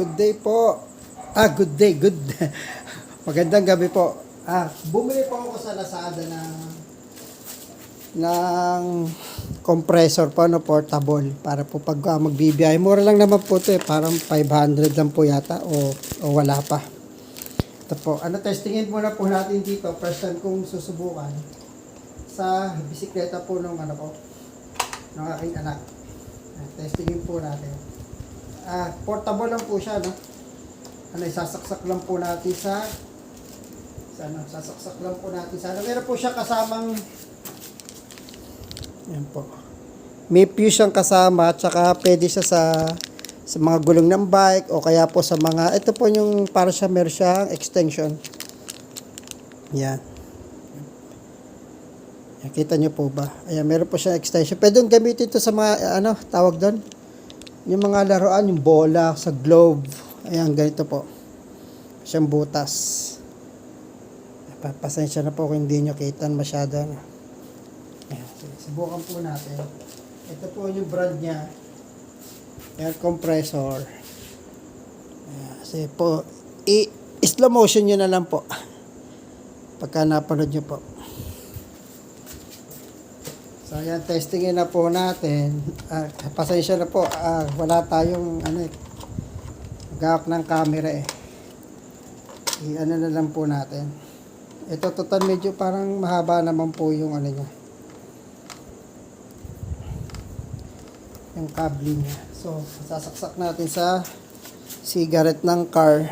good day po. Ah, good day, good. Magandang gabi po. Ah, bumili po ako sa Lazada ng ng compressor po, no, portable. Para po pag uh, magbibiyahe. Mura lang naman po ito eh. Parang 500 lang po yata o, o wala pa. Ito po. Ano, testingin muna po natin dito. First time kong susubukan sa bisikleta po ng ano po, ng aking anak. Ah, Testingin po natin. Ah, portable lang po siya, no? Ano, isasaksak lang po natin sa sa ano, sasaksak lang po natin sa ano. Meron po siya kasamang yan po. May fuse siyang kasama at saka pwede siya sa sa mga gulong ng bike o kaya po sa mga ito po yung para siya meron siyang extension. Yan. Yan, kita niyo po ba? Ayan, meron po siya extension. Pwede gamitin ito sa mga, ano, tawag doon? Yung mga laruan, yung bola, sa globe. Ayan, ganito po. Siyang butas. Pa- Pasensya na po kung hindi nyo kitan masyado. Ano. Ayan, subukan po natin. Ito po yung brand niya. Air compressor. Ayan, kasi po, i- slow motion nyo na lang po. Pagka napanood nyo po. So, ayan, testingin na po natin. Ah, pasensya na po, ah, wala tayong ano eh, gawak ng camera eh. I-ano na lang po natin. Ito total medyo parang mahaba naman po yung ano niya. Yung kable niya. So, sasaksak natin sa cigarette ng car.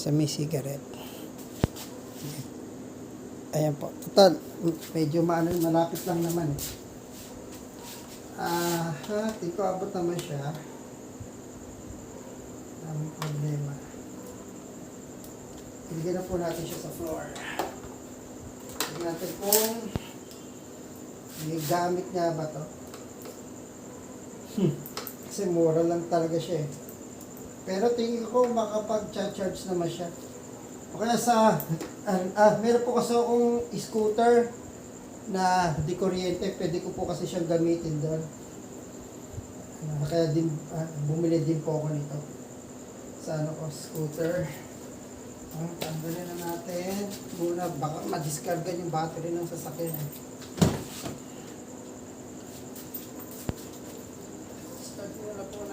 Sa may cigarette. Ayan po. Total, medyo maano, malapit lang naman. eh. Ah, ha, di ko abot naman siya. Ang problema. Iligyan na po natin siya sa floor. Tignan natin kung may gamit nga ba to. Hmm. Kasi mura lang talaga siya eh. Pero tingin ko makapag-charge naman siya. O kaya sa, ah, ah, meron po kasi akong scooter na di kuryente, pwede ko po kasi siyang gamitin doon. Ah, kaya din, ah, bumili din po ako nito. Sa ano ko, scooter. Ah, tanggalin na natin. Muna, baka madiscarga yung battery ng sasakyan. eh. Start muna po natin.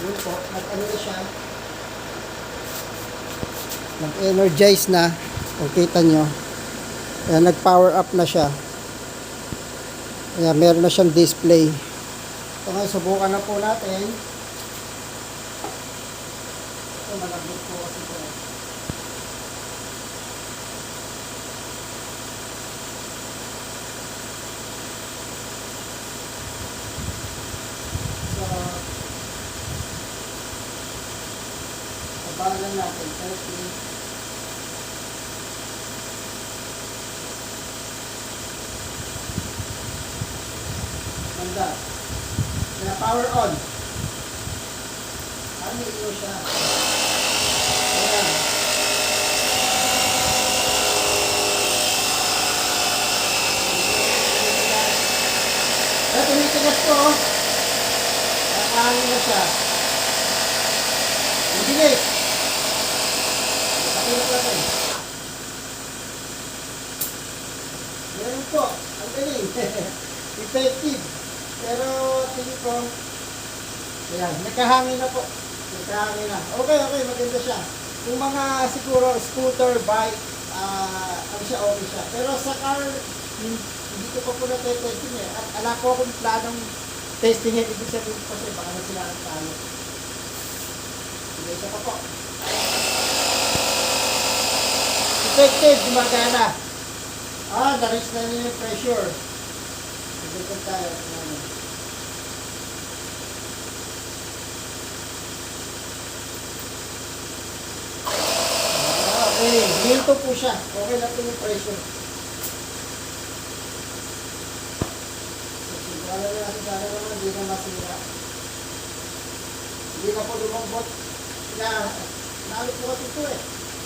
So, yun po, nag-ano na siya. Nag-energize na. Kung kita nyo. Ayan, nag-power up na siya. Ayan, meron na siyang display. So, ngayon, subukan na po natin. Ito, malabot po kasi ito. Abangan natin. 30. Manda. Kaya power on. Ano ilo siya? Ayan. Kaya tumitigas po. oh. Nakahangin na siya. Ang bilis. Meron po. Ang galing. Effective. Pero tingin ko, ayan, nakahangin na po. Nakahangin na. Okay, okay, maganda siya. Kung mga siguro scooter, bike, ah, ano siya, okay siya. Pero sa car, hin- hindi ko pa po na-testing eh. At ala ko akong planong testing eh. Ibig sabihin ko kasi baka na sila ang talo. Sige, isa pa po. Effective, gumagana. Ah, na-reach na niya yung pressure. Sige tayo. Ano. Ah, okay, minto po siya. Okay na po yung pressure. Wala na natin sana naman, hindi na masira. Hindi na po lumambot. Na, nalit po kasi ito eh.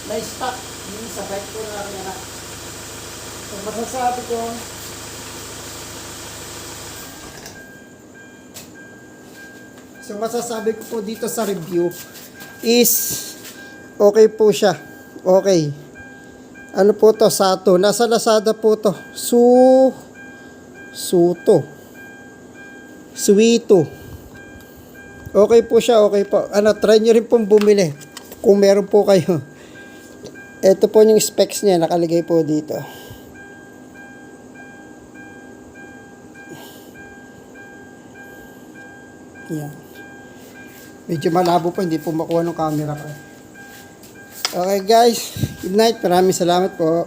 Na-stuck. Yung sa bike ko na rin na. So, masasabi ko, So masasabi ko po dito sa review is okay po siya. Okay. Ano po to? Sato. Nasa Lazada po to. Su Suto. Suito. Okay po siya. Okay po. Ano, try nyo rin pong bumili. Kung meron po kayo. Ito po yung specs niya. Nakalagay po dito. Yan. Medyo malabo po, hindi po makuha ng camera ko. Okay guys, good night. Maraming salamat po.